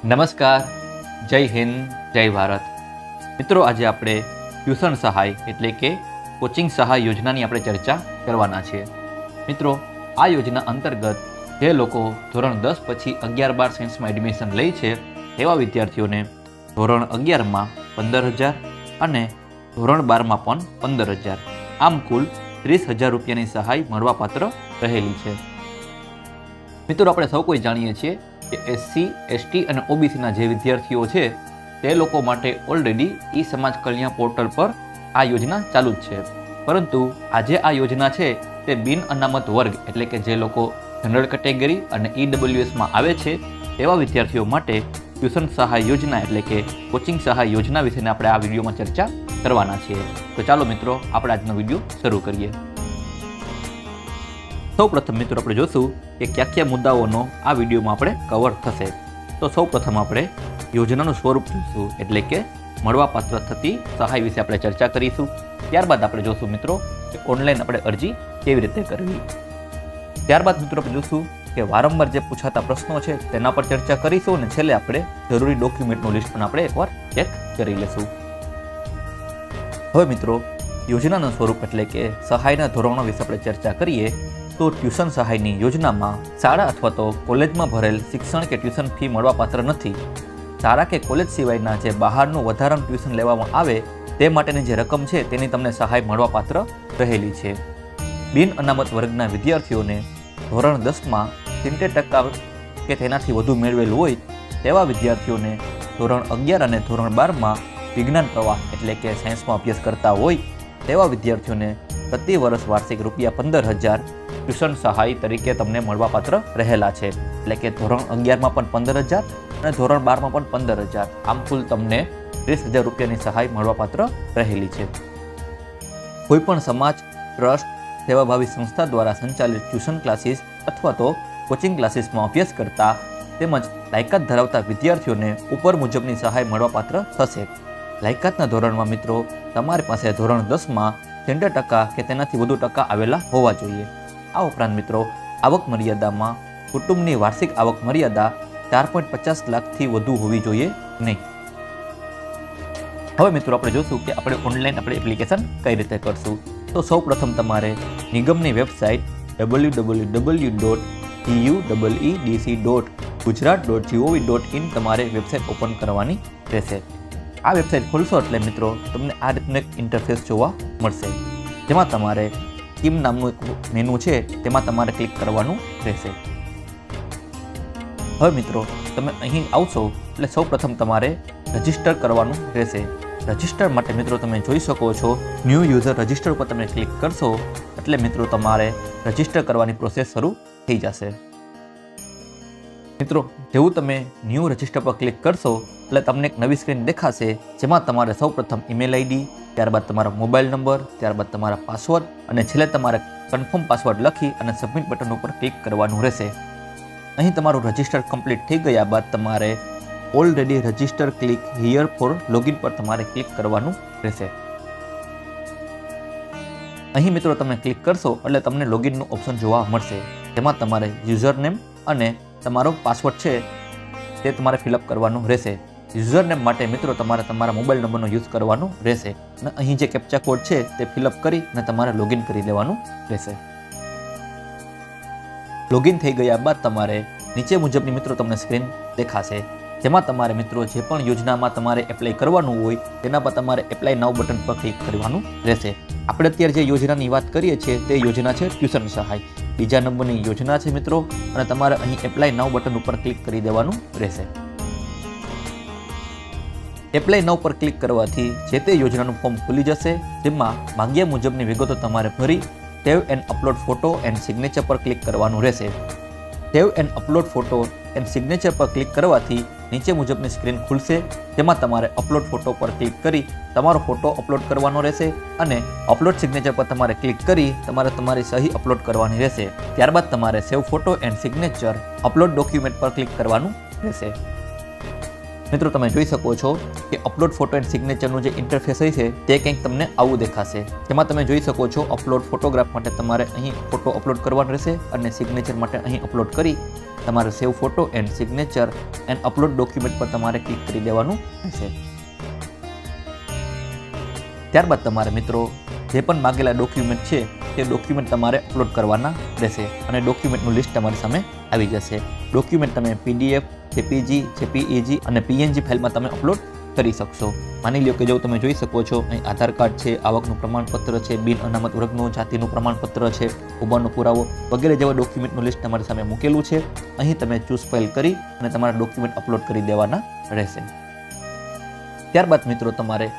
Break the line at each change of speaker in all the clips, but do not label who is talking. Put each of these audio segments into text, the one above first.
નમસ્કાર, જય હિન્દ, જય ભારત. મિત્રો, આજે આપણે ટ્યુશન સહાય એટલે કે કોચિંગ સહાય યોજનાની આપણે ચર્ચા કરવાના છીએ. મિત્રો, આ યોજના અંતર્ગત જે લોકો ધોરણ દસ પછી અગિયાર બાર સાયન્સમાં એડમિશન લે છે, એવા વિદ્યાર્થીઓને ધોરણ અગિયારમાં પંદર હજાર અને ધોરણ બારમાં પણ પંદર હજાર. આમ કુલ ત્રીસ હજાર રૂપિયાની સહાય મળવાપાત્ર રહેલી છે. મિત્રો, આપણે સૌ કોઈ જાણીએ છીએ કે એસસી, એસટી અને ઓબીસીના જે વિદ્યાર્થીઓ છે, તે લોકો માટે ઓલરેડી ઈ સમાજ કલ્યાણ પોર્ટલ પર આ યોજના ચાલુ જ છે. પરંતુ આજે આ યોજના છે, તે બિન અનામત વર્ગ એટલે કે જે લોકો જનરલ કેટેગરી અને ઈડબ્લ્યુએસમાં આવે છે, તેવા વિદ્યાર્થીઓ માટે ટ્યુશન સહાય યોજના એટલે કે કોચિંગ સહાય યોજના વિશેને આપણે આ વિડીયોમાં ચર્ચા કરવાના છીએ. તો ચાલો મિત્રો, આપણે આજનો વીડિયો શરૂ કરીએ. સૌ પ્રથમ મિત્રો આપણે જોશું કે કયા કયા મુદ્દાઓનો આ વિડીયોમાં આપણે કવર થશે. તો સૌ પ્રથમ આપણે યોજનાનું સ્વરૂપ જોઈશું એટલે કે મળવાપાત્ર થતી સહાય વિશે આપણે ચર્ચા કરીશું. ત્યારબાદ આપણે જોશું મિત્રો કે ઓનલાઈન આપણે અરજી કેવી રીતે કરવી. ત્યારબાદ મિત્રો આપણે જોશું કે વારંવાર જે પૂછાતા પ્રશ્નો છે તેના પર ચર્ચા કરીશું અને છેલ્લે આપણે જરૂરી ડોક્યુમેન્ટનું લિસ્ટ પણ આપણે એકવાર ચેક કરી લઈશું. હવે મિત્રો, યોજનાના સ્વરૂપ એટલે કે સહાયના ધોરણો વિશે આપણે ચર્ચા કરીએ તો ટ્યુશન સહાયની યોજનામાં શાળા અથવા તો કોલેજમાં ભરેલ શિક્ષણ કે ટ્યુશન ફી મળવાપાત્ર નથી. શાળા કે કોલેજ સિવાયના જે બહારનું વધારાનું ટ્યુશન લેવામાં આવે તે માટેની જે રકમ છે તેની તમને સહાય મળવાપાત્ર રહેલી છે. બિન અનામત વર્ગના વિદ્યાર્થીઓને ધોરણ દસમાં સિત્તેર ટકા કે તેનાથી વધુ મેળવેલ હોય તેવા વિદ્યાર્થીઓને ધોરણ અગિયાર અને ધોરણ બારમાં વિજ્ઞાન પ્રવાહ એટલે કે સાયન્સમાં અભ્યાસ કરતા હોય તેવા વિદ્યાર્થીઓને પ્રતિ વર્ષ વાર્ષિક રૂપિયા પંદર હજાર ટ્યુશન સહાય તરીકે તમને મળવાપાત્ર રહેલા છે. એટલે કે ધોરણ અગિયારમાં પણ પંદર હજાર અને ધોરણ બારમાં પણ પંદર હજાર આમ કુલ તમને ત્રીસ હજાર રૂપિયાની સહાય મળવાપાત્ર રહેલી છે. કોઈપણ સમાજ, ટ્રસ્ટ, સેવાભાવી સંસ્થા દ્વારા સંચાલિત ટ્યુશન ક્લાસીસ અથવા તો કોચિંગ ક્લાસીસમાં અભ્યાસ કરતા તેમજ લાયકાત ધરાવતા વિદ્યાર્થીઓને ઉપર મુજબની સહાય મળવાપાત્ર થશે. લાયકાતના ધોરણમાં મિત્રો, તમારી પાસે ધોરણ દસમાં સિત્તેર ટકા કે તેનાથી વધુ ટકા આવેલા હોવા જોઈએ. આ ઉપરાંત મિત્રો, આવક મર્યાદામાં કુટુંબની વાર્ષિક આવક મર્યાદા ચાર પોઈન્ટ પચાસ લાખથી વધુ હોવી જોઈએ નહીં. હવે મિત્રો આપણે જોશું કે આપણે ઓનલાઈન આપણે એપ્લિકેશન કઈ રીતે કરશું. તો સૌ પ્રથમ તમારે નિગમની website W W W dot U double E DC dot Gujarat dot GOV dot in તમારે વેબસાઇટ ઓપન કરવાની રહેશે. આ વેબસાઇટ ખોલશો એટલે મિત્રો તમને આ રીતનું એક ઇન્ટરફેસ જોવા મળશે. જેમાં તમારે સ્કીમ નામનું એક મેનુ છે, તેમાં તમારે ક્લિક કરવાનું રહેશે. હવે મિત્રો, તમે અહીં આવશો, એટલે સૌ પ્રથમ તમારે રજિસ્ટર કરવાનું રહેશે. રજિસ્ટર માટે મિત્રો તમે જોઈ શકો છો, ન્યૂ યુઝર રજિસ્ટર ઉપર તમે ક્લિક કરશો, એટલે મિત્રો તમારે રજિસ્ટર કરવાની પ્રોસેસ શરૂ થઈ જશે. મિત્રો, જેવું તમે ન્યૂ રજિસ્ટર પર ક્લિક કરશો, એટલે તમને એક નવી સ્ક્રીન દેખાશે, જેમાં તમારે સૌપ્રથમ ઈમેલ આઈડી ત્યારબાદ તમારો મોબાઈલ નંબર ત્યારબાદ તમારા પાસવર્ડ અને છેલ્લે તમારે કન્ફર્મ પાસવર્ડ લખી અને સબમિટ બટન ઉપર ક્લિક કરવાનું રહેશે. અહીં તમારું રજિસ્ટર કમ્પ્લીટ થઈ ગયા બાદ તમારે already register click here for login પર તમારે ક્લિક કરવાનું રહેશે. અહીં મિત્રો તમે ક્લિક કરશો, એટલે તમને લોગિનનું ઓપ્શન જોવા મળશે, જેમાં તમારે યુઝર નેમ અને તમારો પાસવર્ડ છે, તે તમારે ફિલઅપ કરવાનું રહેશે. યુઝર નેમ માટે મિત્રો તમારે તમારા મોબાઈલ નંબરનો યુઝ કરવાનો રહેશે. અને અહીં જે કેપ્ચા કોડ છે, તે ફિલઅપ કરી અને તમારે લોગિન કરી લેવાનું રહેશે. લોગિન થઈ ગયા બાદ તમારે નીચે મુજબની મિત્રો તમને સ્ક્રીન દેખાશે. જેમાં તમારે મિત્રો જે પણ યોજનામાં તમારે એપ્લાય કરવાનું હોય, તેના પર તમારે એપ્લાય નાવ બટન પર ક્લિક કરવાનું રહેશે. આપણે અત્યારે જે યોજનાની વાત કરીએ છીએ, તે યોજના છે ટ્યુશન સહાય. બીજા નંબરની યોજના છે મિત્રો. અને તમારે અહીં એપ્લાય નાવ બટન ઉપર ક્લિક કરી દેવાનું રહેશે. એપ્લાય નવ પર ક્લિક કરવાથી જે તે યોજનાનું ફોર્મ ખુલી જશે, જેમાં માંગ્યા મુજબની વિગતો તમારે ભરી save and upload photo and signature પર ક્લિક કરવાનું રહેશે. Save and upload photo and signature પર ક્લિક કરવાથી નીચે મુજબની સ્ક્રીન ખુલશે. તેમાં તમારે અપલોડ ફોટો પર ક્લિક કરી તમારો ફોટો અપલોડ કરવાનો રહેશે અને અપલોડ સિગ્નેચર પર તમારે ક્લિક કરી તમારે તમારી સહી અપલોડ કરવાની રહેશે. ત્યારબાદ તમારે save photo and signature upload document પર ક્લિક કરવાનું રહેશે. મિત્રો, તમે જોઈ શકો છો કે અપલોડ ફોટો એન્ડ સિગ્નેચરનું જે ઇન્ટરફેસ છે, તે કંઈક તમને આવું દેખાશે. તેમાં તમે જોઈ શકો છો અપલોડ ફોટોગ્રાફ માટે તમારે અહીં ફોટો અપલોડ કરવાનો રહેશે અને સિગ્નેચર માટે અહીં અપલોડ કરી તમારે save photo and signature and upload document પર તમારે ક્લિક કરી દેવાનું રહેશે. ત્યારબાદ તમારે મિત્રો જે પણ માગેલા ડોક્યુમેન્ટ છે તે ડોક્યુમેન્ટ તમારે અપલોડ કરવાના રહેશે અને ડોક્યુમેન્ટનું લિસ્ટ તમારી સામે આવી જશે. ડોક્યુમેન્ટ તમે પીડીએફ જેપીજી જેપીઈજી અને પીએનજી ફાઇલમાં તમે અપલોડ કરી શકશો. માની લો કે જો તમે જોઈ શકો છો, અહીં આધાર કાર્ડ છે, આવકનું પ્રમાણપત્ર છે, બિન અનામત વર્ગનું, જાતિનું પ્રમાણપત્ર છે ઉંમરનો પુરાવો વગેરે જેવા ડોક્યુમેન્ટનું લિસ્ટ તમારી સામે મૂકેલું છે. અહીં તમે ચૂઝ ફાઇલ કરી અને તમારા ડોક્યુમેન્ટ અપલોડ કરી દેવાના રહેશે. ત્યારબાદ મિત્રો તમારે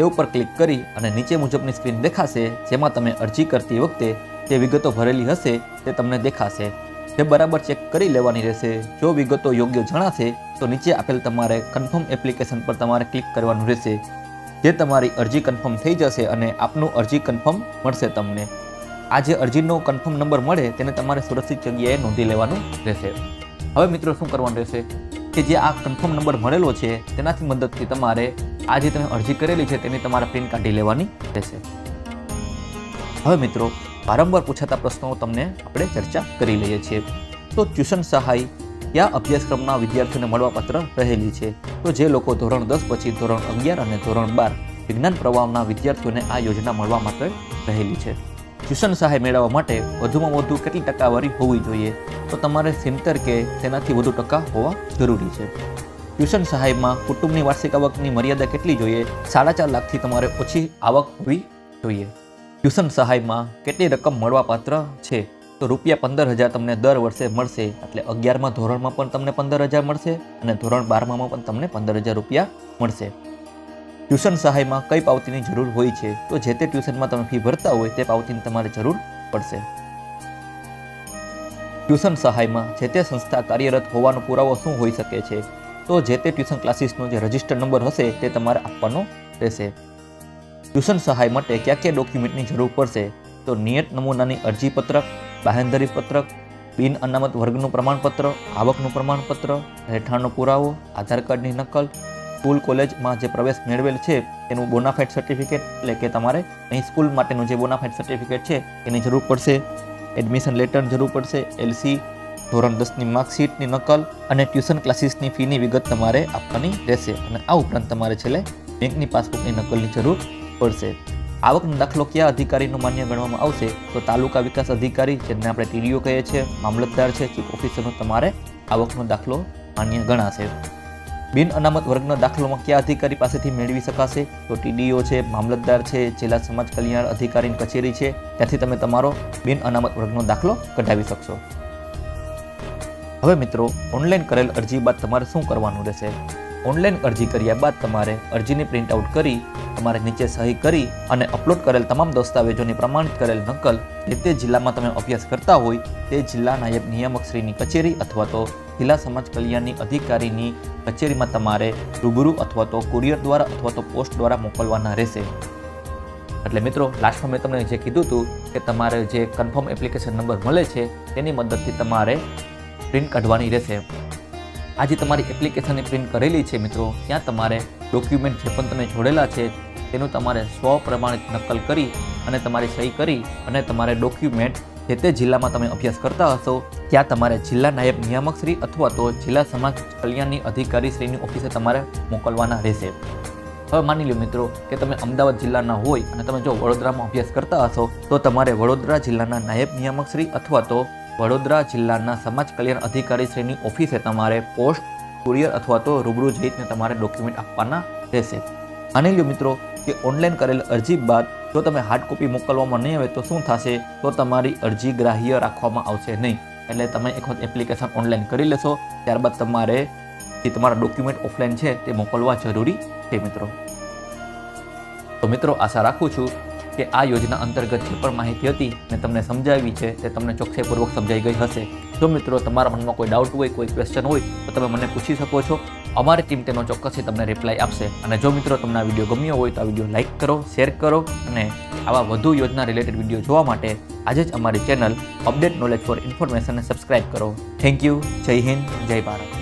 તે ઉપર ક્લિક કરી અને નીચે મુજબની સ્ક્રીન દેખાશે, જેમાં તમે અરજી કરતી વખતે જે વિગતો ભરેલી હશે તે તમને દેખાશે. જે બરાબર ચેક કરી લેવાની રહેશે. જો વિગતો યોગ્ય જણાશે, તો નીચે આપેલ તમારે કન્ફર્મ એપ્લિકેશન પર તમારે ક્લિક કરવાનું રહેશે. જે તમારી અરજી કન્ફર્મ થઈ જશે અને આપનું અરજી કન્ફર્મ મળશે તમને. આ જે અરજીનો કન્ફર્મ નંબર મળે, તેને તમારે સુરક્ષિત જગ્યાએ નોંધી લેવાનું રહેશે. હવે મિત્રો શું કરવાનું રહેશે? કે જે આ કન્ફર્મ નંબર મળેલો છે, તેનાથી મદદથી તમારે આ જે તમે અરજી કરેલી છે તેની તમારા પ્રિન્ટ કાઢી લેવાની રહેશે. હવે મિત્રો, વારંવાર પૂછાતા પ્રશ્નો તમને આપણે ચર્ચા કરી લઈએ છીએ. તો ટ્યુશન સહાય કયા અભ્યાસક્રમના વિદ્યાર્થીઓને મળવાપાત્ર રહેલી છે. તો જે લોકો ધોરણ દસ પછી ધોરણ અગિયાર અને ધોરણ બાર વિજ્ઞાન પ્રવાહના વિદ્યાર્થીઓને આ યોજના મળવા માટે રહેલી છે. ટ્યુશન સહાય મેળવવા માટે વધુમાં વધુ કેટલી ટકાવારી હોવી જોઈએ? તો તમારે સિત્તેર કે તેનાથી વધુ ટકા હોવા જરૂરી છે. ટ્યુશન સહાયમાં કુટુંબની વાર્ષિક આવકની મર્યાદા કેટલી જોઈએ? સાડા ચાર લાખથી તમારે ઓછી આવક હોવી જોઈએ. ટ્યુશન સહાયમાં કેટલી રકમ મળવાપાત્ર છે? તો રૂપિયા પંદર હજાર તમને દર વર્ષે મળશે, એટલે અગિયારમાં ધોરણમાં પણ તમને પંદર હજાર મળશે અને ધોરણ બારમાં પણ તમને પંદર હજાર રૂપિયા મળશે. ટ્યુશન સહાયમાં કઈ પાવતીની જરૂર હોય છે? તો જે તે ટ્યુશનમાં તમે ફી ભરતા હોય તે પાવતીની તમારે જરૂર પડશે. ટ્યુશન સહાયમાં જે તે સંસ્થા કાર્યરત હોવાનો પુરાવો શું હોઈ શકે છે? તો જે તે ટ્યુશન ક્લાસીસનો જે રજિસ્ટર નંબર હશે, તે તમારે આપવાનો રહેશે. ટ્યુશન સહાય માટે કયા કયા ડોક્યુમેન્ટની જરૂર પડશે? તો નિયત નમૂનાની અરજીપત્રક બાહેંધરી પત્રક બિન અનામત વર્ગનું પ્રમાણપત્ર, આવકનું પ્રમાણપત્ર, રહેઠાણનો પુરાવો, આધાર કાર્ડની નકલ, સ્કૂલ કોલેજમાં જે પ્રવેશ મેળવેલ છે, તેનું બોનાફાઇડ સર્ટિફિકેટ એટલે કે તમારે અહીં સ્કૂલ માટેનું જે બોનાફાઇડ સર્ટિફિકેટ છે, એની જરૂર પડશે. એડમિશન લેટર જરૂર પડશે એલસી ધોરણ દસની માર્કશીટની નકલ અને ટ્યુશન ક્લાસીસની ફીની વિગત તમારે આપવાની રહેશે અને આ ઉપરાંત તમારે છેલ્લે બેંકની પાસબુકની નકલની જરૂર પડશે. આવકનો દાખલો કયા અધિકારીનો માન્ય ગણવામાં આવશે? તો તાલુકા વિકાસ અધિકારી, જેને આપણે ટીડીઓ કહીએ છીએ, મામલતદાર છે ચીફ ઓફિસરનો તમારે આવકનો દાખલો માન્ય ગણાશે. બિન અનામત વર્ગનો દાખલોમાં કયા અધિકારી પાસેથી મેળવી શકાશે? તો ટીડીઓ છે, મામલતદાર છે, જિલ્લા સમાજ કલ્યાણ અધિકારીની કચેરી છે. ત્યાંથી તમે તમારો બિન અનામત વર્ગનો દાખલો કઢાવી શકશો. હવે મિત્રો ઓનલાઈન કરેલ અરજી બાદ તમારે શું કરવાનું રહેશે? ઓનલાઈન અરજી કર્યા બાદ તમારે અરજીની પ્રિન્ટ આઉટ કરી, તમારે નીચે સહી કરી અને અપલોડ કરેલ તમામ દસ્તાવેજોની પ્રમાણિત કરેલ નકલ જે તે જિલ્લામાં તમે અભ્યાસ કરતા હોય, તે જિલ્લા નાયબ નિયામક કચેરી અથવા તો જિલ્લા સમાજ કલ્યાણની અધિકારીની કચેરીમાં તમારે રૂબરૂ અથવા તો કુરિયર દ્વારા અથવા તો પોસ્ટ દ્વારા મોકલવાના રહેશે. એટલે મિત્રો લાસ્ટમાં મેં તમને જે કીધું હતું કે તમારે જે કન્ફર્મ એપ્લિકેશન નંબર મળે છે, તેની મદદથી તમારે પ્રિન્ટ કાઢવાની રહેશે. આ જે તમારી એપ્લિકેશનની પ્રિન્ટ કરેલી છે મિત્રો. ત્યાં તમારે ડોક્યુમેન્ટ જે પણ તમે જોડેલા છે, તેનું તમારે સ્વ પ્રમાણિત નકલ કરી અને તમારી સહી કરી અને તમારે ડોક્યુમેન્ટ જે તે જિલ્લામાં તમે અભ્યાસ કરતા હશો, ત્યાં તમારે જિલ્લા નાયબ નિયામકશ્રી અથવા તો જિલ્લા સમાજ કલ્યાણની અધિકારી શ્રીની ઓફિસે તમારે મોકલવાના રહેશે. હવે માની લો મિત્રો કે તમે અમદાવાદ જિલ્લાના હોય અને તમે જો વડોદરામાં અભ્યાસ કરતા હશો, તો તમારે વડોદરા જિલ્લાના નાયબ નિયામકશ્રી અથવા તો વડોદરા જિલ્લાના સમાજ કલ્યાણ અધિકારી શ્રીની ઓફિસે તમારે પોસ્ટ, કુરિયર અથવા તો રૂબરૂ જઈને તમારે ડોક્યુમેન્ટ આપવાના રહેશે. માની લો મિત્રો કે ઓનલાઈન કરેલ અરજી બાદ જો તમે હાર્ડ કોપી મોકલવામાં નહીં આવે તો શું થશે? તો તમારી અરજી ગ્રાહ્ય રાખવામાં આવશે નહીં. એટલે તમે એક વખત એપ્લિકેશન ઓનલાઈન કરી લેશો, ત્યારબાદ તમારે જે તમારા ડોક્યુમેન્ટ ઓફલાઈન છે તે મોકલવા જરૂરી છે મિત્રો. તો મિત્રો, આશા રાખું છું કે આ યોજના અંતર્ગત જે પણ માહિતી હતી મેં તમને સમજાવી છે, તે તમને ચોકસાઈપૂર્વક સમજાઈ ગઈ હશે. જો મિત્રો તમારા મનમાં કોઈ ડાઉટ હોય, કોઈ ક્વેશ્ચન હોય, તો તમે મને પૂછી શકો છો. અમારી ટીમ તેનો ચોક્કસથી તમને રિપ્લાય આપશે. અને જો મિત્રો તમને આ વીડિયો ગમ્યો હોય, તો આ વીડિયો લાઇક કરો શેર કરો અને આવા વધુ યોજના રિલેટેડ વીડિયો જોવા માટે આજે જ અમારી ચેનલ અપડેટ નોલેજ ફોર ઇન્ફોર્મેશનને સબસ્ક્રાઇબ કરો. થેન્ક યુ જય હિન્દ, જય ભારત.